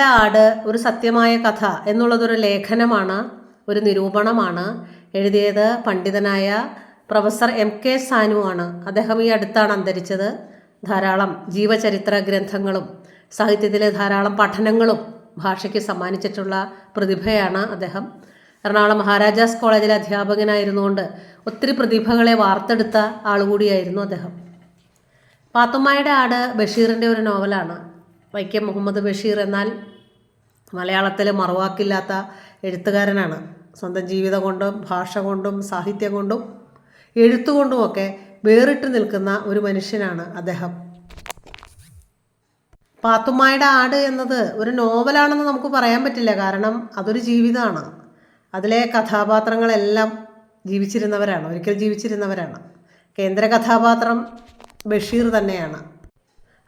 ആട് ഒരു സത്യമായ കഥ എന്നുള്ളതൊരു ലേഖനമാണ് ഒരു നിരൂപണമാണ്. എഴുതിയത് പണ്ഡിതനായ പ്രൊഫസർ എം കെ സാനു ആണ്. അദ്ദേഹം ഈ അടുത്താണ് അന്തരിച്ചത്. ധാരാളം ജീവചരിത്ര ഗ്രന്ഥങ്ങളും സാഹിത്യത്തിലെ ധാരാളം പഠനങ്ങളും ഭാഷയ്ക്ക് സമ്മാനിച്ചിട്ടുള്ള പ്രതിഭയാണ് അദ്ദേഹം. എറണാകുളം മഹാരാജാസ് കോളേജിലെ അധ്യാപകനായിരുന്നുകൊണ്ട് ഒത്തിരി പ്രതിഭകളെ വാർത്തെടുത്ത ആളുകൂടിയായിരുന്നു അദ്ദേഹം. പാത്തുമ്മയുടെ ആട് ബഷീറിന്റെ ഒരു നോവലാണ്. വൈക്കം മുഹമ്മദ് ബഷീർ എന്നാൽ മലയാളത്തിൽ മറുവാക്കില്ലാത്ത എഴുത്തുകാരനാണ്. സ്വന്തം ജീവിതം കൊണ്ടും ഭാഷ കൊണ്ടും സാഹിത്യം കൊണ്ടും എഴുത്തുകൊണ്ടുമൊക്കെ വേറിട്ട് നിൽക്കുന്ന ഒരു മനുഷ്യനാണ് അദ്ദേഹം. പാത്തുമ്മയുടെ ആട് എന്നത് ഒരു നോവലാണെന്ന് നമുക്ക് പറയാൻ പറ്റില്ല. കാരണം അതൊരു ജീവിതമാണ്. അതിലെ കഥാപാത്രങ്ങളെല്ലാം ജീവിച്ചിരുന്നവരാണ്. ഒരിക്കൽ ജീവിച്ചിരുന്നവരാണ്. കേന്ദ്ര കഥാപാത്രം ബഷീർ തന്നെയാണ്.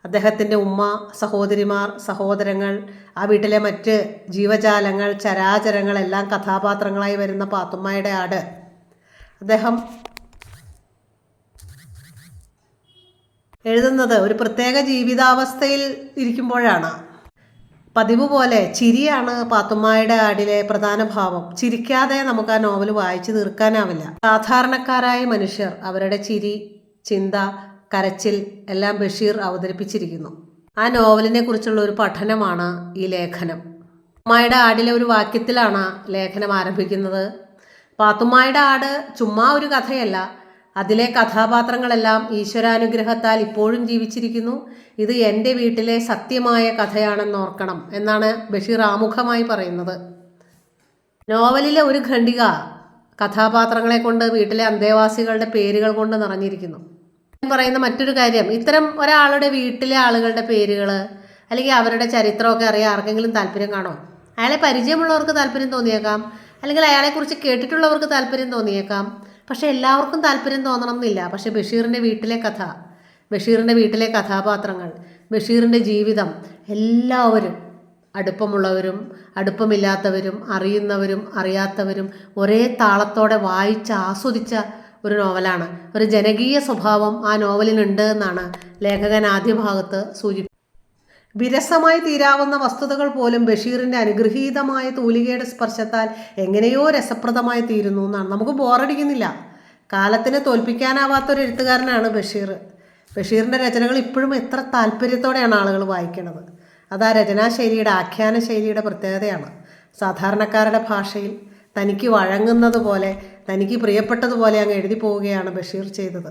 അദ്ദേഹത്തിന്റെ ഉമ്മ സഹോദരിമാർ സഹോദരങ്ങൾ ആ വീട്ടിലെ മറ്റ് ജീവജാലങ്ങൾ ചരാചരങ്ങൾ എല്ലാം കഥാപാത്രങ്ങളായി വരുന്ന പാത്തുമ്മയുടെ ആട്. അദ്ദേഹം എഴുതുന്നത് ഒരു പ്രത്യേക ജീവിതാവസ്ഥയിൽ ഇരിക്കുമ്പോഴാണ്. പതിവ് പോലെ ചിരിയാണ് പാത്തുമ്മയുടെ ആടിലെ പ്രധാന ഭാവം. ചിരിക്കാതെ നമുക്ക് ആ നോവൽ വായിച്ചു തീർക്കാനാവില്ല. സാധാരണക്കാരായ മനുഷ്യർ അവരുടെ ചിരി ചിന്ത കരച്ചിൽ എല്ലാം ബഷീർ അവതരിപ്പിച്ചിരിക്കുന്നു. ആ നോവലിനെ കുറിച്ചുള്ള ഒരു പഠനമാണ് ഈ ലേഖനം. പാത്തുമ്മയുടെ ആടിലെ ഒരു വാക്യത്തിലാണ് ലേഖനം ആരംഭിക്കുന്നത്. പാത്തുമ്മയുടെ ആട് ചുമ്മാ ഒരു കഥയല്ല. അതിലെ കഥാപാത്രങ്ങളെല്ലാം ഈശ്വരാനുഗ്രഹത്താൽ ഇപ്പോഴും ജീവിച്ചിരിക്കുന്നു. ഇത് എന്റെ വീട്ടിലെ സത്യമായ കഥയാണെന്ന് ഓർക്കണം എന്നാണ് ബഷീർ ആമുഖമായി പറയുന്നത്. നോവലിലെ ഒരു ഖണ്ഡിക കഥാപാത്രങ്ങളെ കൊണ്ട് വീട്ടിലെ അന്തേവാസികളുടെ പേരുകൾ കൊണ്ട് നിറഞ്ഞിരിക്കുന്നു. പറയുന്ന മറ്റൊരു കാര്യം ഇത്തരം ഒരാളുടെ വീട്ടിലെ ആളുകളുടെ പേരുകൾ അല്ലെങ്കിൽ അവരുടെ ചരിത്രമൊക്കെ അറിയാൻ ആർക്കെങ്കിലും താല്പര്യം കാണോ അയാളെ പരിചയമുള്ളവർക്ക് താല്പര്യം തോന്നിയേക്കാം അല്ലെങ്കിൽ അയാളെക്കുറിച്ച് കേട്ടിട്ടുള്ളവർക്ക് താല്പര്യം തോന്നിയേക്കാം. പക്ഷേ എല്ലാവർക്കും താല്പര്യം തോന്നണം എന്നില്ല. പക്ഷേ ബഷീറിന്റെ വീട്ടിലെ കഥ ബഷീറിന്റെ വീട്ടിലെ കഥാപാത്രങ്ങൾ ബഷീറിന്റെ ജീവിതം എല്ലാവരും അടുപ്പമുള്ളവരും അടുപ്പമില്ലാത്തവരും അറിയുന്നവരും അറിയാത്തവരും ഒരേ താളത്തോടെ വായിച്ച് ആസ്വദിച്ച ഒരു നോവലാണ്. ഒരു ജനകീയ സ്വഭാവം ആ നോവലിനുണ്ട് എന്നാണ് ലേഖകൻ ആദ്യ ഭാഗത്ത് സൂചിപ്പിച്ചത് വിരസമായി തീരാവുന്ന വസ്തുതകൾ പോലും ബഷീറിന്റെ അനുഗ്രഹീതമായ തൂലികയുടെ സ്പർശത്താൽ എങ്ങനെയോ രസപ്രദമായി തീരുന്നു എന്നാണ്. നമുക്ക് ബോറടിക്കുന്നില്ല കാലത്തിനെ തോൽപ്പിക്കാനാവാത്തൊരു എഴുത്തുകാരനാണ് ബഷീർ. ബഷീറിന്റെ രചനകൾ ഇപ്പോഴും എത്ര താല്പര്യത്തോടെയാണ് ആളുകൾ വായിക്കുന്നത്. അത് ആ രചനാശൈലിയുടെ ആഖ്യാന ശൈലിയുടെ പ്രത്യേകതയാണ്. സാധാരണക്കാരുടെ ഭാഷയിൽ തനിക്ക് വഴങ്ങുന്നത് പോലെ തനിക്ക് പ്രിയപ്പെട്ടതുപോലെ അങ്ങ് എഴുതി പോവുകയാണ് ബഷീർ ചെയ്തത്.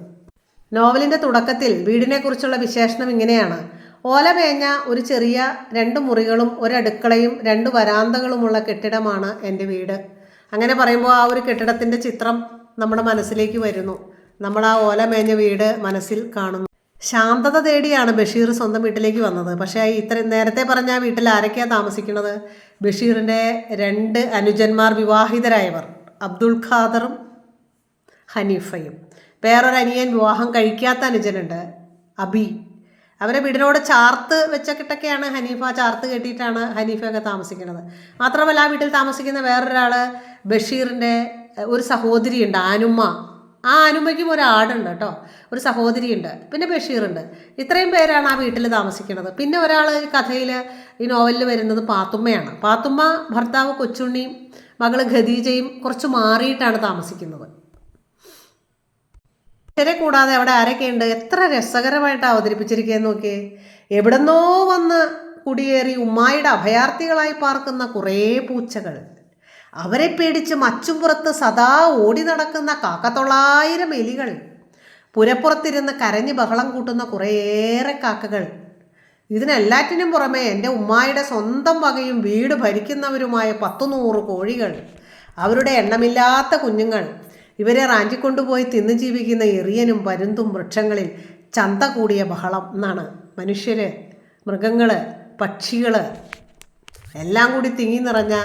നോവലിന്റെ തുടക്കത്തിൽ വീടിനെക്കുറിച്ചുള്ള വിശേഷണം ഇങ്ങനെയാണ്. ഓല മേഞ്ഞ ഒരു ചെറിയ രണ്ട് മുറികളും ഒരടുക്കളയും രണ്ട് വരാന്തകളുമുള്ള കെട്ടിടമാണ് എന്റെ വീട്. അങ്ങനെ പറയുമ്പോൾ ആ ഒരു കെട്ടിടത്തിന്റെ ചിത്രം നമ്മുടെ മനസ്സിലേക്ക് വരുന്നു. നമ്മൾ ആ ഓല മേഞ്ഞ വീട് മനസ്സിൽ കാണുന്നു. ശാന്തത തേടിയാണ് ബഷീർ സ്വന്തം വീട്ടിലേക്ക് വന്നത്. പക്ഷേ ഇത്ര നേരത്തെ പറഞ്ഞ വീട്ടിൽ ആരൊക്കെയാണ് താമസിക്കുന്നത്? ബഷീറിന്റെ രണ്ട് അനുജന്മാർ വിവാഹിതരായവർ. അബ്ദുൾ ഖാദറും ഹനീഫയും. വേറൊരു അനിയൻ വിവാഹം കഴിക്കാത്ത അനുജനുണ്ട് അബി. അവരെ വീടിനോട് ചാർത്ത് വെച്ചൊക്കെയാണ് ഹനീഫ ചാർത്ത് കെട്ടിയിട്ടാണ് ഹനീഫയൊക്കെ താമസിക്കുന്നത്. മാത്രമല്ല ആ വീട്ടിൽ താമസിക്കുന്ന വേറൊരാൾ ബഷീറിന്റെ ഒരു സഹോദരിയുണ്ട് ആനുമ്മ. ആ ആനുമ്മയ്ക്കും ഒരാടുണ്ട് കേട്ടോ ഒരു സഹോദരിയുണ്ട് പിന്നെ ബഷീറുണ്ട്. ഇത്രയും പേരാണ് ആ വീട്ടിൽ താമസിക്കുന്നത്. പിന്നെ ഒരാൾ കഥയിൽ ഈ നോവലിൽ വരുന്നത് പാത്തുമ്മയാണ്. പാത്തുമ്മ ഭർത്താവ് കൊച്ചുണ്ണിയും മകൾ ഖദീജയും കുറച്ച് മാറിയിട്ടാണ് താമസിക്കുന്നത്. ഇവരെ കൂടാതെ അവിടെ ആരൊക്കെയുണ്ട്? എത്ര രസകരമായിട്ട് അവതരിപ്പിച്ചിരിക്കുകയെന്ന് നോക്കിയേ. എവിടെന്നോ വന്ന് കുടിയേറി ഉമ്മായിയുടെ അഭയാർത്ഥികളായി പാർക്കുന്ന കുറേ പൂച്ചകൾ. അവരെ പേടിച്ച് മച്ചുംപുറത്ത് സദാ ഓടി നടക്കുന്ന കാക്കത്തൊള്ളായിരം എലികൾ. പുരപ്പുറത്തിരുന്ന് കരഞ്ഞ് ബഹളം കൂട്ടുന്ന കുറേയേറെ കാക്കകൾ. ഇതിനെല്ലാറ്റിനും പുറമെ എന്റെ ഉമ്മായുടെ സ്വന്തം വകയും വീട് ഭരിക്കുന്നവരുമായ പത്തു നൂറ് കോഴികൾ അവരുടെ എണ്ണമില്ലാത്ത കുഞ്ഞുങ്ങൾ ഇവരെ റാഞ്ചിക്കൊണ്ടുപോയി തിന്നു ജീവിക്കുന്ന എറിയനും പരുന്തും വൃക്ഷങ്ങളിൽ ചന്ത കൂടിയ ബഹളം എന്നാണ്. മനുഷ്യർ മൃഗങ്ങൾ പക്ഷികൾ എല്ലാം കൂടി തിങ്ങി നിറഞ്ഞ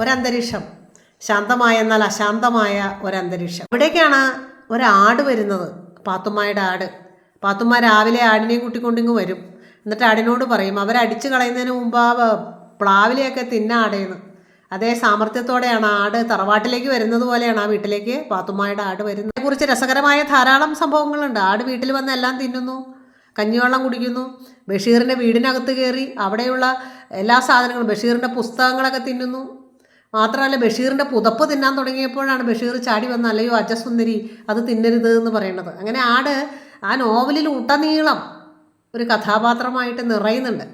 ഒരന്തരീക്ഷം. ശാന്തമായ എന്നാൽ അശാന്തമായ ഒരന്തരീക്ഷം. ഇവിടേക്കാണ് ഒരാട് വരുന്നത്. പാത്തുമ്മയുടെ ആട്. പാത്തുമ്മ രാവിലെ ആടിനെയും കൂട്ടിക്കൊണ്ടിങ്ങ് വരും. എന്നിട്ട് ആടിനോട് പറയും അവരടിച്ചു കളയുന്നതിന് മുമ്പ് ആ പ്ലാവിലെയൊക്കെ തിന്ന ആടേന്ന്. അതേ സാമർഥ്യത്തോടെയാണ് ആട് തറവാട്ടിലേക്ക് വരുന്നത് പോലെയാണ് ആ വീട്ടിലേക്ക് പാത്തുമ്മയുടെ ആട് വരുന്നത്. കുറിച്ച് രസകരമായ ധാരാളം സംഭവങ്ങളുണ്ട്. ആട് വീട്ടിൽ വന്ന് എല്ലാം തിന്നുന്നു കഞ്ഞിവെള്ളം കുടിക്കുന്നു ബഷീറിന്റെ വീടിനകത്ത് കയറി അവിടെയുള്ള എല്ലാ സാധനങ്ങളും ബഷീറിന്റെ പുസ്തകങ്ങളൊക്കെ തിന്നുന്നു. മാത്രമല്ല ബഷീറിന്റെ പുതപ്പ് തിന്നാൻ തുടങ്ങിയപ്പോഴാണ് ബഷീർ ചാടി വന്ന അല്ലയോ അജസുന്ദരി അത് തിന്നരുത് എന്ന് പറയുന്നത്. അങ്ങനെ ആട് ആ നോവലിൽ ഉടനീളം ഒരു കഥാപാത്രമായിട്ട് നിറയുന്നുണ്ട്.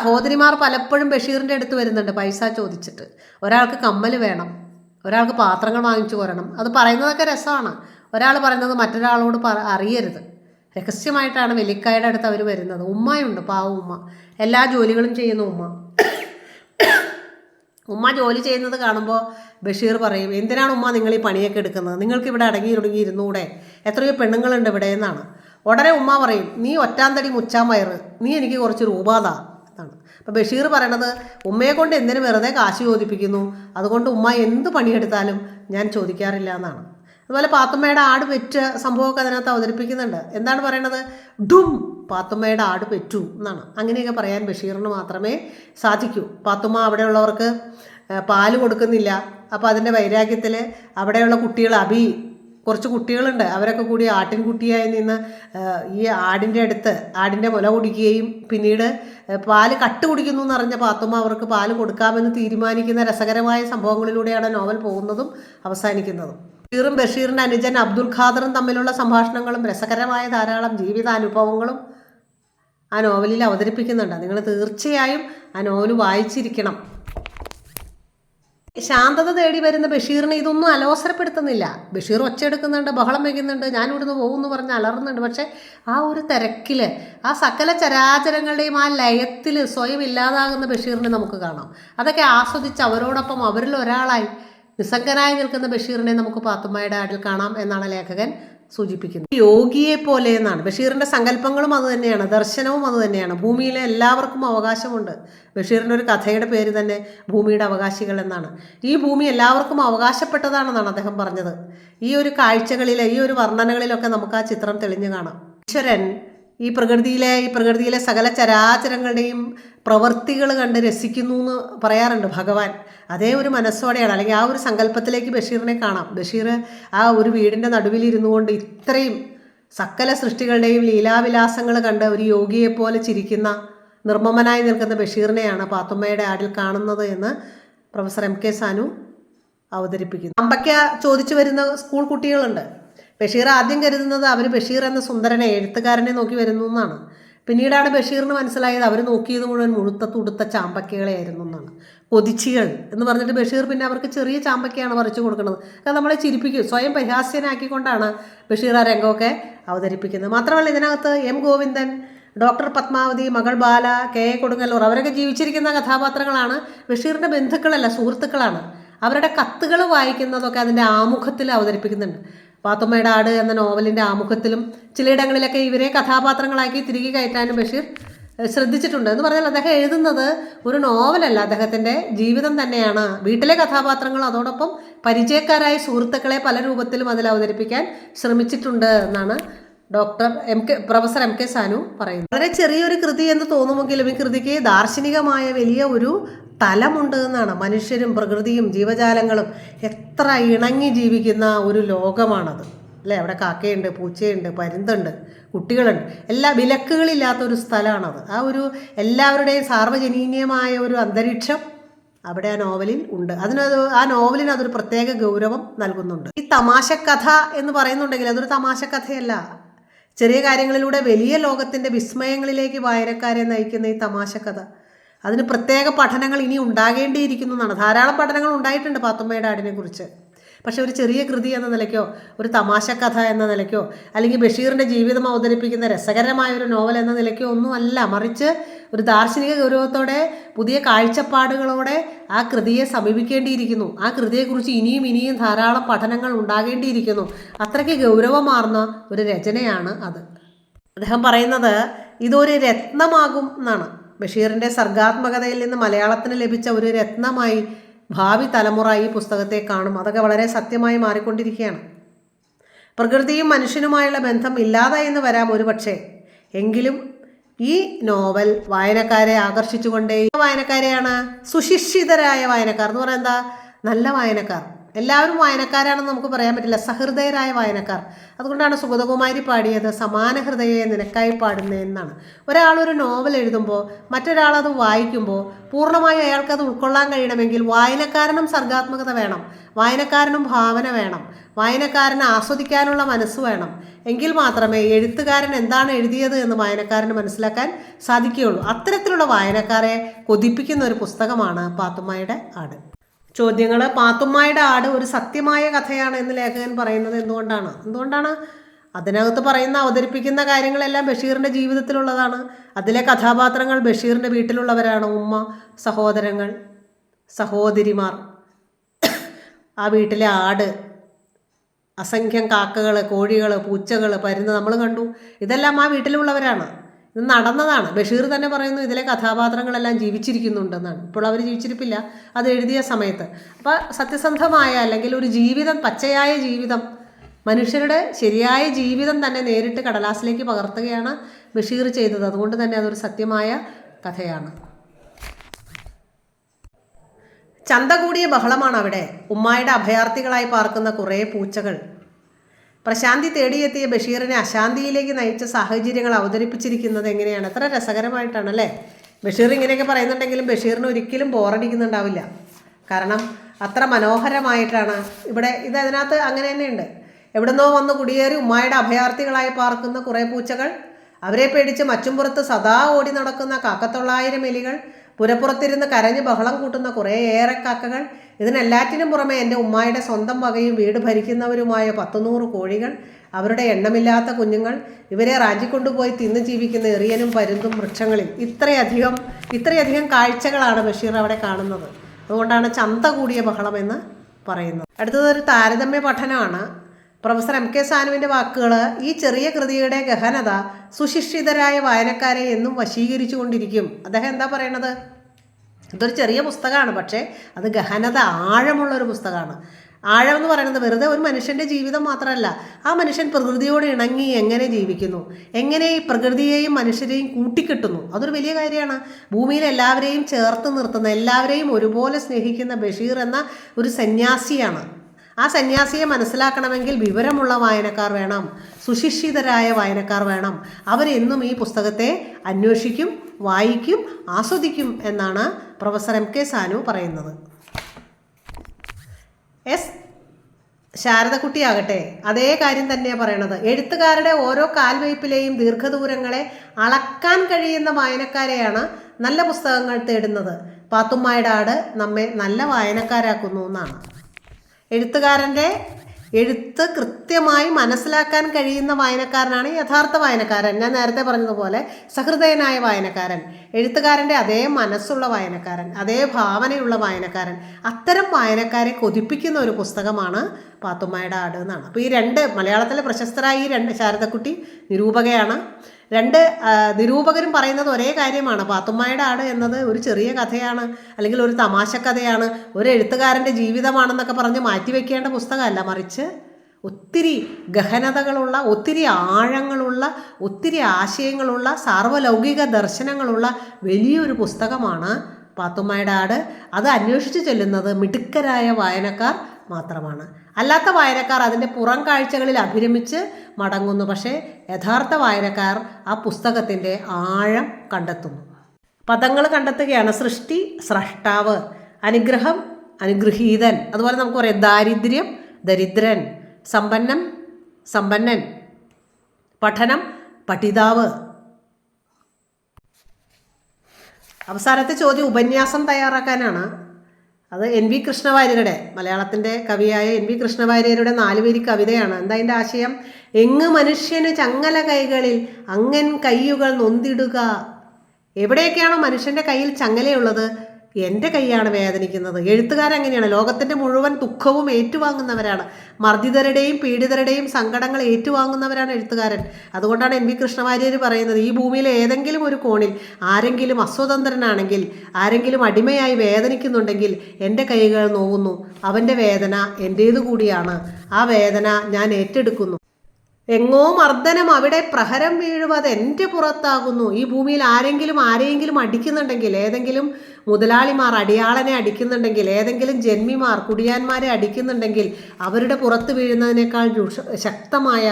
സഹോദരിമാർ പലപ്പോഴും ബഷീറിന്റെ അടുത്ത് വരുന്നുണ്ട് പൈസ ചോദിച്ചിട്ട്. ഒരാൾക്ക് കമ്മൽ വേണം ഒരാൾക്ക് പാത്രങ്ങൾ വാങ്ങിച്ചു കൊരണം. അത് പറയുന്നതൊക്കെ രസമാണ്. ഒരാൾ പറയുന്നത് മറ്റൊരാളോട് പറ അറിയരുത്. രഹസ്യമായിട്ടാണ് വെലിക്കായുടെ അടുത്ത് അവർ വരുന്നത്. ഉമ്മയുണ്ട് പാവ ഉമ്മ. എല്ലാ ജോലികളും ചെയ്യുന്ന ഉമ്മ. ഉമ്മ ജോലി ചെയ്യുന്നത് കാണുമ്പോൾ ബഷീർ പറയും എന്തിനാണ് ഉമ്മ നിങ്ങൾ ഈ പണിയൊക്കെ എടുക്കുന്നത്? നിങ്ങൾക്ക് ഇവിടെ അടങ്ങി ഇരുന്നൂടെ എത്രയോ പെണ്ണുങ്ങളുണ്ട് ഇവിടെ എന്നാണ്. ഉടനെ ഉമ്മ പറയും നീ ഒറ്റാന്തടി മുച്ചാൻ വയറ് നീ എനിക്ക് കുറച്ച് രൂപാതാ എന്നാണ്. അപ്പം ബഷീർ പറയണത് ഉമ്മയെ കൊണ്ട് എന്തിനു വെറുതെ കാശ് ചോദിപ്പിക്കുന്നു? അതുകൊണ്ട് ഉമ്മ എന്ത് പണിയെടുത്താലും ഞാൻ ചോദിക്കാറില്ല എന്നാണ്. അതുപോലെ പാത്തുമ്മയുടെ ആട് പെറ്റ സംഭവമൊക്കെ അതിനകത്ത് അവതരിപ്പിക്കുന്നുണ്ട്. എന്താണ് പറയണത്? ഡും പാത്തുമ്മയുടെ ആട് പെറ്റു എന്നാണ്. അങ്ങനെയൊക്കെ പറയാൻ ബഷീറിന് മാത്രമേ സാധിക്കൂ. പാത്തുമ്മ അവിടെയുള്ളവർക്ക് പാൽ കൊടുക്കുന്നില്ല. അപ്പോൾ അതിന്റെ വൈരാഗ്യത്തിൽ അവിടെയുള്ള കുട്ടികൾ അബി കുറച്ച് കുട്ടികളുണ്ട്. അവരൊക്കെ കൂടി ആട്ടിൻകുട്ടിയായി നിന്ന് ഈ ആടിന്റെ അടുത്ത് ആടിന്റെ മുല കുടിക്കുകയും പിന്നീട് പാൽ കട്ട് കുടിക്കുന്നു എന്നറിഞ്ഞ പാത്തുമ്മ അവർക്ക് പാൽ കൊടുക്കാമെന്ന് തീരുമാനിക്കുന്ന രസകരമായ സംഭവങ്ങളിലൂടെയാണ് നോവൽ പോകുന്നതും അവസാനിക്കുന്നതും. ബഷീറും ബഷീറിന്റെ അനുജൻ അബ്ദുൽ ഖാദറും തമ്മിലുള്ള സംഭാഷണങ്ങളും രസകരമായ ധാരാളം ജീവിതാനുഭവങ്ങളും ആ നോവലിൽ അവതരിപ്പിക്കുന്നുണ്ട്. നിങ്ങൾ തീർച്ചയായും ആ നോവൽ വായിച്ചിരിക്കണം. ശാന്തത തേടി വരുന്ന ബഷീറിനെ ഇതൊന്നും അലോസരപ്പെടുത്തുന്നില്ല. ബഷീർ ഒച്ചയെടുക്കുന്നുണ്ട് ബഹളം വയ്ക്കുന്നുണ്ട് ഞാൻ ഇവിടുന്ന് പോകുമെന്ന് പറഞ്ഞ് അലറുന്നുണ്ട്. പക്ഷേ ആ ഒരു തിരക്കിൽ ആ സകല ചരാചരങ്ങളുടെയും ആ ലയത്തിൽ സ്വയം ഇല്ലാതാകുന്ന ബഷീറിനെ നമുക്ക് കാണാം. അതൊക്കെ ആസ്വദിച്ച് അവരോടൊപ്പം അവരിൽ ഒരാളായി നിസ്സംഗനായി നിൽക്കുന്ന ബഷീറിനെ നമുക്ക് പാത്തുമ്മയുടെ ആടിൽ കാണാം എന്നാണ് ലേഖകൻ സൂചിപ്പിക്കുന്നത് യോഗിയെ പോലെ എന്നാണ്. ബഷീറിന്റെ സങ്കല്പങ്ങളും അത് തന്നെയാണ്. ദർശനവും അത് തന്നെയാണ്. ഭൂമിയിലെ എല്ലാവർക്കും അവകാശമുണ്ട്. ബഷീറിന്റെ ഒരു കഥയുടെ പേര് തന്നെ ഭൂമിയുടെ അവകാശികൾ എന്നാണ്. ഈ ഭൂമി എല്ലാവർക്കും അവകാശപ്പെട്ടതാണെന്നാണ് അദ്ദേഹം പറഞ്ഞത്. ഈ ഒരു കാഴ്ചകളിലെ ഈ ഒരു വർണനകളിലൊക്കെ നമുക്ക് ആ ചിത്രം തെളിഞ്ഞു കാണാം. ഈശ്വരൻ ഈ പ്രകൃതിയിലെ ഈ പ്രകൃതിയിലെ സകല ചരാചരങ്ങളുടെയും പ്രവൃത്തികൾ കണ്ട് രസിക്കുന്നു എന്ന് പറയാറുണ്ട് ഭഗവാൻ. അതേ ഒരു മനസ്സോടെയാണ്. അല്ലെങ്കിൽ ആ ഒരു സങ്കല്പത്തിലേക്ക് ബഷീറിനെ കാണാം. ബഷീർ ആ ഒരു വീടിന്റെ നടുവിൽ ഇരുന്നു കൊണ്ട് ഇത്രയും സകല സൃഷ്ടികളുടെയും ലീലാവിലാസങ്ങൾ കണ്ട് ഒരു യോഗിയെപ്പോലെ ചിരിക്കുന്ന നിർമ്മമനായി നിൽക്കുന്ന ബഷീറിനെയാണ് പാത്തുമ്മയുടെ ആടിൽ കാണുന്നത് എന്ന് പ്രൊഫസർ എം കെ സാനു അവതരിപ്പിക്കുന്നു. അമ്പയ്ക്ക ചോദിച്ചു വരുന്ന സ്കൂൾ കുട്ടികളുണ്ട്. ബഷീർ ആദ്യം കരുതുന്നത് അവർ ബഷീർ എന്ന സുന്ദരനെ എഴുത്തുകാരനെ നോക്കി വരുന്നു എന്നാണ്. പിന്നീടാണ് ബഷീറിന് മനസ്സിലായത് അവർ നോക്കിയത് മുഴുവൻ മുഴുത്ത തുടുത്ത ചാമ്പക്കകളെയായിരുന്നു എന്നാണ്. കൊതിച്ചികൾ എന്ന് പറഞ്ഞിട്ട് ബഷീർ പിന്നെ അവർക്ക് ചെറിയ ചാമ്പക്കയാണ് പറിച്ചു കൊടുക്കുന്നത്. അത് നമ്മളെ ചിരിപ്പിക്കും. സ്വയം പരിഹാസ്യനാക്കിക്കൊണ്ടാണ് ബഷീർ ആ രംഗമൊക്കെ അവതരിപ്പിക്കുന്നത്. മാത്രമല്ല ഇതിനകത്ത് എം ഗോവിന്ദൻ ഡോക്ടർ പത്മാവതി മകൾ ബാല കെ എ കൊടുങ്ങല്ലൂർ അവരൊക്കെ ജീവിച്ചിരിക്കുന്ന കഥാപാത്രങ്ങളാണ് ബഷീറിന്റെ ബന്ധുക്കളല്ല സുഹൃത്തുക്കളാണ്. അവരുടെ കത്തുകൾ വായിക്കുന്നതൊക്കെ അതിന്റെ ആമുഖത്തിൽ അവതരിപ്പിക്കുന്നുണ്ട്. പാത്തുമ്മയുടെ ആട് എന്ന നോവലിന്റെ ആമുഖത്തിലും ചിലയിടങ്ങളിലൊക്കെ ഇവരെ കഥാപാത്രങ്ങളാക്കി തിരികെ കയറ്റാനും ബഷീർ ശ്രദ്ധിച്ചിട്ടുണ്ട്. എന്ന് പറഞ്ഞാൽ അദ്ദേഹം എഴുതുന്നത് ഒരു നോവലല്ല. അദ്ദേഹത്തിന്റെ ജീവിതം തന്നെയാണ്. വീട്ടിലെ കഥാപാത്രങ്ങൾ അതോടൊപ്പം പരിചയക്കാരായ സുഹൃത്തുക്കളെ പല രൂപത്തിലും അതിൽ അവതരിപ്പിക്കാൻ ശ്രമിച്ചിട്ടുണ്ട് എന്നാണ് doctor M K professor M K Sanu പറയുന്നു. വളരെ ചെറിയൊരു കൃതി എന്ന് തോന്നുമെങ്കിലും ഈ കൃതിക്ക് ദാർശനികമായ വലിയ ഒരു തലമുണ്ട് എന്നാണ്. മനുഷ്യരും പ്രകൃതിയും ജീവജാലങ്ങളും എത്ര ഇണങ്ങി ജീവിക്കുന്ന ഒരു ലോകമാണത്. അല്ലേ? അവിടെ കാക്കയുണ്ട് പൂച്ചയുണ്ട് പരുന്തുണ്ട് കുട്ടികളുണ്ട്. എല്ലാ വിലക്കുകളില്ലാത്ത ഒരു സ്ഥലമാണത്. ആ ഒരു എല്ലാവരുടെയും സാർവജനീയമായ ഒരു അന്തരീക്ഷം അവിടെ ആ നോവലിൽ ഉണ്ട്. അതിനത് ആ നോവലിന് അതൊരു പ്രത്യേക ഗൗരവം നൽകുന്നുണ്ട്. ഈ തമാശ കഥ എന്ന് പറയുന്നുണ്ടെങ്കിൽ അതൊരു തമാശ കഥയല്ല ചെറിയ കാര്യങ്ങളിലൂടെ വലിയ ലോകത്തിന്റെ വിസ്മയങ്ങളിലേക്ക് വായനക്കാരെ നയിക്കുന്ന ഈ തമാശ കഥ അതിന് പ്രത്യേക പഠനങ്ങൾ ഇനി ഉണ്ടാകേണ്ടിയിരിക്കുന്നു എന്നാണ്. ധാരാളം പഠനങ്ങൾ ഉണ്ടായിട്ടുണ്ട് പാത്തുമ്മയുടെ ആടിനെ കുറിച്ച്. പക്ഷെ ഒരു ചെറിയ കൃതി എന്ന നിലയ്ക്കോ ഒരു തമാശ കഥ എന്ന നിലയ്ക്കോ അല്ലെങ്കിൽ ബഷീറിന്റെ ജീവിതം അവതരിപ്പിക്കുന്ന രസകരമായ ഒരു നോവൽ എന്ന നിലയ്ക്കോ ഒന്നുമല്ല. മറിച്ച് ഒരു ദാർശനിക ഗൗരവത്തോടെ പുതിയ കാഴ്ചപ്പാടുകളോടെ ആ കൃതിയെ സമീപിക്കേണ്ടിയിരിക്കുന്നു. ആ കൃതിയെക്കുറിച്ച് ഇനിയും ഇനിയും ധാരാളം പഠനങ്ങൾ ഉണ്ടാകേണ്ടിയിരിക്കുന്നു. അത്രയ്ക്ക് ഗൗരവമാർന്ന ഒരു രചനയാണ് അത്. അദ്ദേഹം പറയുന്നത് ഇതൊരു രത്നമാകും എന്നാണ്. ബഷീറിന്റെ സർഗാത്മകതയിൽ നിന്ന് മലയാളത്തിന് ലഭിച്ച ഒരു രത്നമായി ഭാവി തലമുറ ഈ പുസ്തകത്തെ കാണും. അതൊക്കെ വളരെ സത്യമായി മാറിക്കൊണ്ടിരിക്കുകയാണ്. പ്രകൃതിയും മനുഷ്യനുമായുള്ള ബന്ധം ഇല്ലാതെ എന്ന് വരാം ഒരുപക്ഷെ. എങ്കിലും ഈ നോവൽ വായനക്കാരെ ആകർഷിച്ചുകൊണ്ടേ വായനക്കാരെയാണ് സുശിക്ഷിതരായ വായനക്കാർ എന്ന് പറയാൻ എന്താ? നല്ല വായനക്കാർ. എല്ലാവരും വായനക്കാരാണെന്ന് നമുക്ക് പറയാൻ പറ്റില്ല. സഹൃദയരായ വായനക്കാർ. അതുകൊണ്ടാണ് സുഗതകുമാരി പാടിയത് സമാന ഹൃദയെ നിനക്കായി പാടുന്നതെന്നാണ് ഒരാൾ ഒരു നോവൽ എഴുതുമ്പോൾ മറ്റൊരാളത് വായിക്കുമ്പോൾ പൂർണമായും അയാൾക്കത് ഉൾക്കൊള്ളാൻ കഴിയണമെങ്കിൽ വായനക്കാരനും സർഗാത്മകത വേണം. വായനക്കാരനും ഭാവന വേണം. വായനക്കാരനെ ആസ്വദിക്കാനുള്ള മനസ്സ് വേണം. എങ്കിൽ മാത്രമേ എഴുത്തുകാരൻ എന്താണ് എഴുതിയത് എന്ന് വായനക്കാരന് മനസ്സിലാക്കാൻ സാധിക്കുകയുള്ളൂ. അത്തരത്തിലുള്ള വായനക്കാരെ കൊതിപ്പിക്കുന്ന ഒരു പുസ്തകമാണ് പാത്തുമ്മയുടെ ആട്. ചോദ്യങ്ങൾ പാത്തുമ്മയുടെ ആട് ഒരു സത്യമായ കഥയാണ് എന്ന് ലേഖകൻ പറയുന്നത് എന്തുകൊണ്ടാണ്? എന്തുകൊണ്ടാണ്? അതിനകത്ത് പറയുന്ന അവതരിപ്പിക്കുന്ന കാര്യങ്ങളെല്ലാം ബഷീറിന്റെ ജീവിതത്തിലുള്ളതാണ്. അതിലെ കഥാപാത്രങ്ങൾ ബഷീറിന്റെ വീട്ടിലുള്ളവരാണ് ഉമ്മ സഹോദരങ്ങൾ സഹോദരിമാർ. ആ വീട്ടിലെ ആട് അസംഖ്യം കാക്കകൾ കോഴികൾ പൂച്ചകൾ പരുന്ന് നമ്മൾ കണ്ടു. ഇതെല്ലാം ആ വീട്ടിലുള്ളവരാണ്. ഇത് നടന്നതാണ്. ബഷീർ തന്നെ പറയുന്നു ഇതിലെ കഥാപാത്രങ്ങളെല്ലാം ജീവിച്ചിരിക്കുന്നുണ്ടെന്നാണ്. ഇപ്പോൾ അവർ ജീവിച്ചിരിപ്പില്ല. അത് എഴുതിയ സമയത്ത്. അപ്പോൾ സത്യസന്ധമായ അല്ലെങ്കിൽ ഒരു ജീവിതം പച്ചയായ ജീവിതം മനുഷ്യരുടെ ശരിയായ ജീവിതം തന്നെ നേരിട്ട് കടലാസിലേക്ക് പകർത്തുകയാണ് ബഷീർ ചെയ്തത്. അതുകൊണ്ട് തന്നെ അതൊരു സത്യമായ കഥയാണ്. ചന്ത കൂടിയ ബഹളമാണ് അവിടെ ഉമ്മായുടെ അഭയാർത്ഥികളായി പാർക്കുന്ന കുറേ പൂച്ചകൾ. പ്രശാന്തി തേടിയെത്തിയ ബഷീറിനെ അശാന്തിയിലേക്ക് നയിച്ച സാഹചര്യങ്ങൾ അവതരിപ്പിച്ചിരിക്കുന്നത് എങ്ങനെയാണ്? എത്ര രസകരമായിട്ടാണ് അല്ലേ ബഷീർ ഇങ്ങനെയൊക്കെ പറയുന്നുണ്ടെങ്കിലും ബഷീറിന് ഒരിക്കലും ബോറടിക്കുന്നുണ്ടാവില്ല കാരണം അത്ര മനോഹരമായിട്ടാണ് ഇവിടെ ഇത് അതിനകത്ത് അങ്ങനെ തന്നെയുണ്ട് എവിടുന്നോ വന്ന് കുടിയേറി ഉമ്മായുടെ അഭയാർത്ഥികളായി പാർക്കുന്ന കുറേ പൂച്ചകൾ അവരെ പേടിച്ച് മച്ചുംപുറത്ത് സദാ ഓടി നടക്കുന്ന കാക്കത്തൊള്ളായിരം എലികൾ പുരപ്പുറത്തിരുന്ന് കരഞ്ഞ് ബഹളം കൂട്ടുന്ന കുറേ ഏറെ കാക്കകൾ ഇതിനെല്ലാറ്റിനും പുറമെ എന്റെ ഉമ്മായുടെ സ്വന്തം വകയും വീട് ഭരിക്കുന്നവരുമായ പത്തുനൂറ് കോഴികൾ അവരുടെ എണ്ണമില്ലാത്ത കുഞ്ഞുങ്ങൾ ഇവരെ റാഞ്ചിക്കൊണ്ടുപോയി തിന്ന് ജീവിക്കുന്ന എറിയനും പരുന്തും വൃക്ഷങ്ങളിൽ. ഇത്രയധികം ഇത്രയധികം കാഴ്ചകളാണ് ബഷീർ അവിടെ കാണുന്നത്. അതുകൊണ്ടാണ് ചന്ത കൂടിയ ബഹളം എന്ന് പറയുന്നത്. അടുത്തതൊരു താരതമ്യ പഠനമാണ്. പ്രൊഫസർ എം കെ സാനുവിന്റെ വാക്കുകൾ ഈ ചെറിയ കൃതിയുടെ ഗഹനത സുശിക്ഷിതരായ വായനക്കാരെ എന്നും വശീകരിച്ചുകൊണ്ടിരിക്കും. അദ്ദേഹം എന്താ പറയണത്? ഇതൊരു ചെറിയ പുസ്തകമാണ് പക്ഷേ അത് ഗഹനത ആഴമുള്ളൊരു പുസ്തകമാണ്. ആഴം എന്ന് പറയുന്നത് വെറുതെ ഒരു മനുഷ്യന്റെ ജീവിതം മാത്രമല്ല ആ മനുഷ്യൻ പ്രകൃതിയോട് ഇണങ്ങി എങ്ങനെ ജീവിക്കുന്നു എങ്ങനെ ഈ പ്രകൃതിയെയും മനുഷ്യരെയും കൂട്ടിക്കെട്ടുന്നു അതൊരു വലിയ കാര്യമാണ്. ഭൂമിയിൽ എല്ലാവരെയും ചേർത്ത് നിർത്തുന്ന എല്ലാവരെയും ഒരുപോലെ സ്നേഹിക്കുന്ന ബഷീർ എന്ന ഒരു സന്യാസിയാണ്. ആ സന്യാസിയെ മനസ്സിലാക്കണമെങ്കിൽ വിവരമുള്ള വായനക്കാർ വേണം സുശിക്ഷിതരായ വായനക്കാർ വേണം. അവരെന്നും ഈ പുസ്തകത്തെ അന്വേഷിക്കും വായിക്കും ആസ്വദിക്കും എന്നാണ് പ്രൊഫസർ എം കെ സാനു പറയുന്നത്. എസ്. ശാരദക്കുട്ടിയാകട്ടെ അതേ കാര്യം തന്നെയാണ് പറയണത്. എഴുത്തുകാരുടെ ഓരോ കാൽവയ്പിലെയും ദീർഘദൂരങ്ങളെ അളക്കാൻ കഴിയുന്ന വായനക്കാരെയാണ് നല്ല പുസ്തകങ്ങൾ തേടുന്നത്. പാത്തുമ്മയുടെ ആട് നമ്മെ നല്ല വായനക്കാരാക്കുന്നു എന്നാണ്. എഴുത്തുകാരന്റെ എഴുത്ത് കൃത്യമായി മനസ്സിലാക്കാൻ കഴിയുന്ന വായനക്കാരനാണ് യഥാർത്ഥ വായനക്കാരൻ. ഞാൻ നേരത്തെ പറഞ്ഞതുപോലെ സഹൃദയനായ വായനക്കാരൻ എഴുത്തുകാരന്റെ അതേ മനസ്സുള്ള വായനക്കാരൻ അതേ ഭാവനയുള്ള വായനക്കാരൻ അത്തരം വായനക്കാരെ കൊതിപ്പിക്കുന്ന ഒരു പുസ്തകമാണ് പാത്തുമ്മയുടെ ആട് എന്നാണ്. അപ്പോൾ ഈ രണ്ട് മലയാളത്തിലെ പ്രശസ്തരായ ഈ രണ്ട് ശാരദക്കുട്ടി നിരൂപകയാണ്. രണ്ട് നിരൂപകരും പറയുന്നത് ഒരേ കാര്യമാണ്. പാത്തുമ്മയുടെ ആട് എന്നത് ഒരു ചെറിയ കഥയാണ് അല്ലെങ്കിൽ ഒരു തമാശ കഥയാണ് ഒരു എഴുത്തുകാരന്റെ ജീവിതമാണെന്നൊക്കെ പറഞ്ഞ് മാറ്റിവെക്കേണ്ട പുസ്തകമല്ല. മറിച്ച് ഒത്തിരി ഗഹനതകളുള്ള ഒത്തിരി ആഴങ്ങളുള്ള ഒത്തിരി ആശയങ്ങളുള്ള സാർവലൗകിക ദർശനങ്ങളുള്ള വലിയൊരു പുസ്തകമാണ് പാത്തുമ്മയുടെ ആട്. അത് അന്വേഷിച്ച് ചെല്ലുന്നത് മിടുക്കരായ വായനക്കാർ മാത്രമാണ്. അല്ലാത്ത വായനക്കാർ അതിന്റെ പുറം കാഴ്ചകളിൽ അഭിരമിച്ച് മടങ്ങുന്നു. പക്ഷേ യഥാർത്ഥ വായനക്കാർ ആ പുസ്തകത്തിന്റെ ആഴം കണ്ടെത്തുന്നു. പദങ്ങൾ കണ്ടെത്തുകയാണ് സൃഷ്ടി സ്രഷ്ടാവ് അനുഗ്രഹം അനുഗ്രഹീതൻ. അതുപോലെ നമുക്ക് പറയാം ദാരിദ്ര്യം ദരിദ്രൻ സമ്പന്നം സമ്പന്നൻ പഠനം പഠിതാവ്. അവസാനത്തെ ചോദ്യം ഉപന്യാസം തയ്യാറാക്കാനാണ്. അത് എൻ വി കൃഷ്ണവാര്യരുടെ മലയാളത്തിന്റെ കവിയായ എൻ വി കൃഷ്ണവാര്യരുടെ നാലുപേരി കവിതയാണ്. എന്താ അതിന്റെ ആശയം? എങ്ങ് മനുഷ്യന് ചങ്ങല കൈകളിൽ അങ്ങൻ കയ്യുകൾ നൊന്തിടുക. എവിടെയൊക്കെയാണോ മനുഷ്യന്റെ കയ്യിൽ ചങ്ങലയുള്ളത്? എന്റെ കൈയാണ് വേദനിക്കുന്നത്. എഴുത്തുകാരങ്ങനെയാണ്. ലോകത്തിന്റെ മുഴുവൻ ദുഃഖവും ഏറ്റുവാങ്ങുന്നവരാണ്. മർദ്ദിതരുടെയും പീഡിതരുടെയും സങ്കടങ്ങൾ ഏറ്റുവാങ്ങുന്നവരാണ് എഴുത്തുകാരൻ. അതുകൊണ്ടാണ് എൻ വി കൃഷ്ണവാര്യർ പറയുന്നത് ഈ ഭൂമിയിലെ ഏതെങ്കിലും ഒരു കോണിൽ ആരെങ്കിലും അസ്വതന്ത്രനാണെങ്കിൽ ആരെങ്കിലും അടിമയായി വേദനിക്കുന്നുണ്ടെങ്കിൽ എന്റെ കൈകൾ നോവുന്നു. അവന്റെ വേദന എന്റേതു കൂടിയാണ് ആ വേദന ഞാൻ ഏറ്റെടുക്കുന്നു. എങ്ങോ മർദ്ദനം അവിടെ പ്രഹരം വീഴുവത് എന്റെ പുറത്താകുന്നു. ഈ ഭൂമിയിൽ ആരെങ്കിലും ആരെയെങ്കിലും അടിക്കുന്നുണ്ടെങ്കിൽ ഏതെങ്കിലും മുതലാളിമാർ അടിയാളനെ അടിക്കുന്നുണ്ടെങ്കിൽ ഏതെങ്കിലും ജന്മിമാർ കുടിയാന്മാരെ അടിക്കുന്നുണ്ടെങ്കിൽ അവരുടെ പുറത്ത് വീഴുന്നതിനേക്കാൾ ശക്തമായ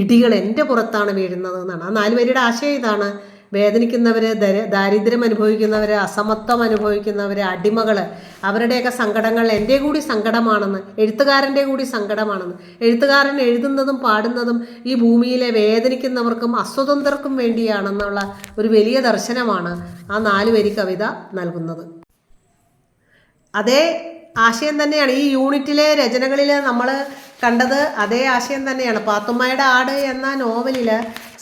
ഇടികൾ എന്റെ പുറത്താണ് വീഴുന്നത് എന്നാണ്. ആ നാലുപേരുടെ ആശയം ഇതാണ്. വേദനിക്കുന്നവർ ദാരിദ്ര്യം അനുഭവിക്കുന്നവർ അസമത്വം അനുഭവിക്കുന്നവർ അടിമകൾ അവരുടെയൊക്കെ സങ്കടങ്ങൾ എന്റെ കൂടി സങ്കടമാണെന്ന് എഴുത്തുകാരന്റെ കൂടി സങ്കടമാണെന്ന് എഴുത്തുകാരൻ എഴുതുന്നതും പാടുന്നതും ഈ ഭൂമിയിലെ വേദനിക്കുന്നവർക്കും അസ്വതന്ത്രർക്കും വേണ്ടിയാണെന്നുള്ള ഒരു വലിയ ദർശനമാണ് ആ നാല് വരി കവിത നൽകുന്നത്. അതേ ആശയം തന്നെയാണ് ഈ യൂണിറ്റിലെ രചനകളിൽ നമ്മൾ കണ്ടത്. അതേ ആശയം തന്നെയാണ്. പാത്തുമ്മയുടെ ആട് എന്ന നോവലിൽ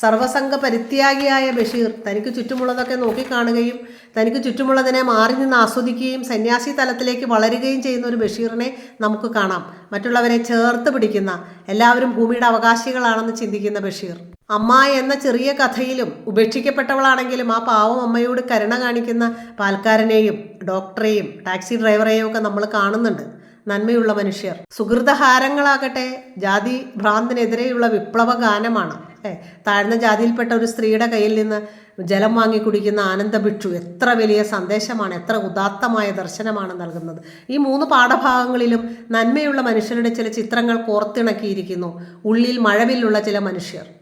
സർവസംഘ പരിത്യാഗിയായ ബഷീർ തനിക്ക് ചുറ്റുമുള്ളതൊക്കെ നോക്കിക്കാണുകയും തനിക്ക് ചുറ്റുമുള്ളതിനെ മാറി നിന്ന് ആസ്വദിക്കുകയും സന്യാസി തലത്തിലേക്ക് വളരുകയും ചെയ്യുന്ന ഒരു ബഷീറിനെ നമുക്ക് കാണാം. മറ്റുള്ളവരെ ചേർത്ത് പിടിക്കുന്ന എല്ലാവരും ഭൂമിയുടെ അവകാശികളാണെന്ന് ചിന്തിക്കുന്ന ബഷീർ. അമ്മ എന്ന ചെറിയ കഥയിലും ഉപേക്ഷിക്കപ്പെട്ടവളാണെങ്കിലും ആ പാവം അമ്മയോട് കരുണ കാണിക്കുന്ന പാൽക്കാരനെയും ഡോക്ടറെയും ടാക്സി ഡ്രൈവറെയും ഒക്കെ നമ്മൾ കാണുന്നുണ്ട്. നന്മയുള്ള മനുഷ്യർ. സുഹൃതഹാരങ്ങളാകട്ടെ ജാതി ഭ്രാന്തിനെതിരെയുള്ള വിപ്ലവ ഗാനമാണ് താഴ്ന്ന ജാതിയിൽപ്പെട്ട ഒരു സ്ത്രീയുടെ കയ്യിൽ നിന്ന് ജലം വാങ്ങി കുടിക്കുന്ന ആനന്ദ ഭിക്ഷു എത്ര വലിയ സന്ദേശമാണ് എത്ര ഉദാത്തമായ ദർശനമാണ് നൽകുന്നത്. ഈ മൂന്ന് പാഠഭാഗങ്ങളിലും നന്മയുള്ള മനുഷ്യരുടെ ചില ചിത്രങ്ങൾ കോർത്തിണക്കിയിരിക്കുന്നു. ഉള്ളിൽ മഴവിലുള്ള ചില മനുഷ്യർ.